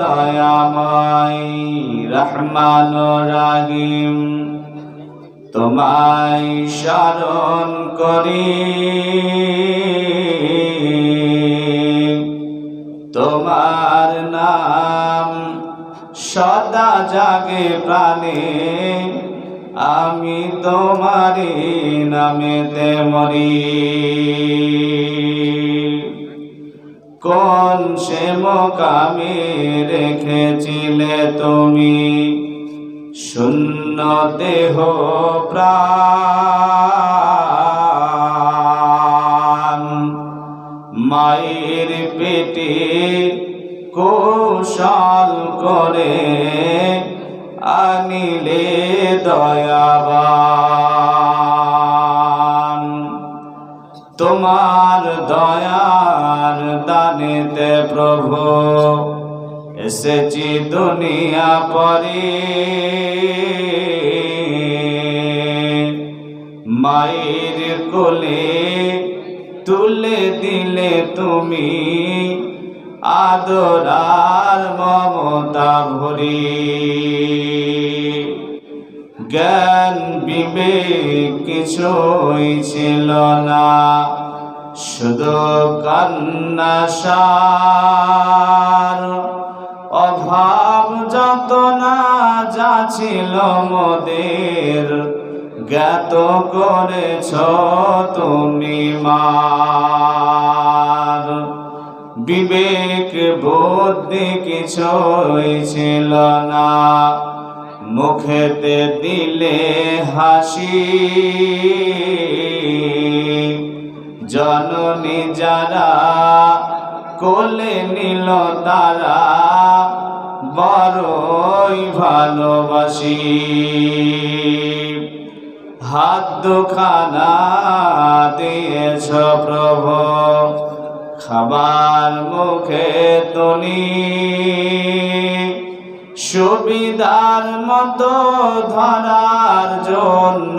দয়াময় রহমান রাহিম তোমায় স্মরণ করি। তোমার নাম সদা জাগে প্রাণে। আমি তোমারি নামেতে মরি। কোন সে মোকামে রেখেছিলে তুমি। শূন্য দেহ প্রাণ। মায়ের পেটে কৌশল করে আনিলে দয়াবান। তোমার দয়ার দানেতে প্রভু, এসেছি দুনিয়া পরে। মায়ের কোলে তুলে দিলে তুমি আদরার মমতা ভরি। জ্ঞান বিবেক কিছুই ছিল না। শুধু সার, অভাব যত না যা ছিল মোদের, জ্ঞাত করেছ তুমি মার। বিবেক বুদ্ধি কিছুই ছিল না। মুখেতে দিলে হাসি। জননী যারা কোলে নিল তারা বড়ই ভালোবাসি। হাত দুখানা দিয়েছ প্রভু, খাবার মুখে তনি সুবিধার মতো ধরার জন্য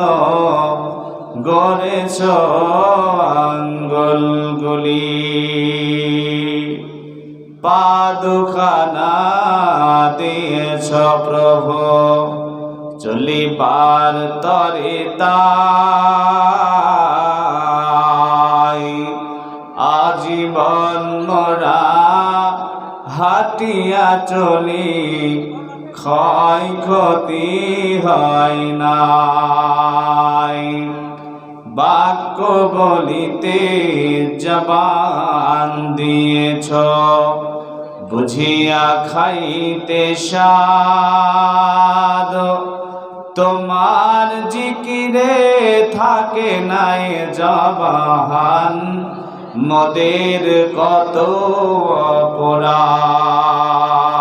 গড়েছ আঙ্গুলগুলি পাদুখানা দিয়েছ প্রভু, চলিবার তরে আজীবন মোরা হাটিয়া চলি ক্ষয় ক্ষতি হয় নাই। বাক্য বলিতে জবান দিয়েছ, বুঝিয়া খাইতে সাদ তোমার জিকিরে থাকে নাই জবান, মদের কত অপরাধ।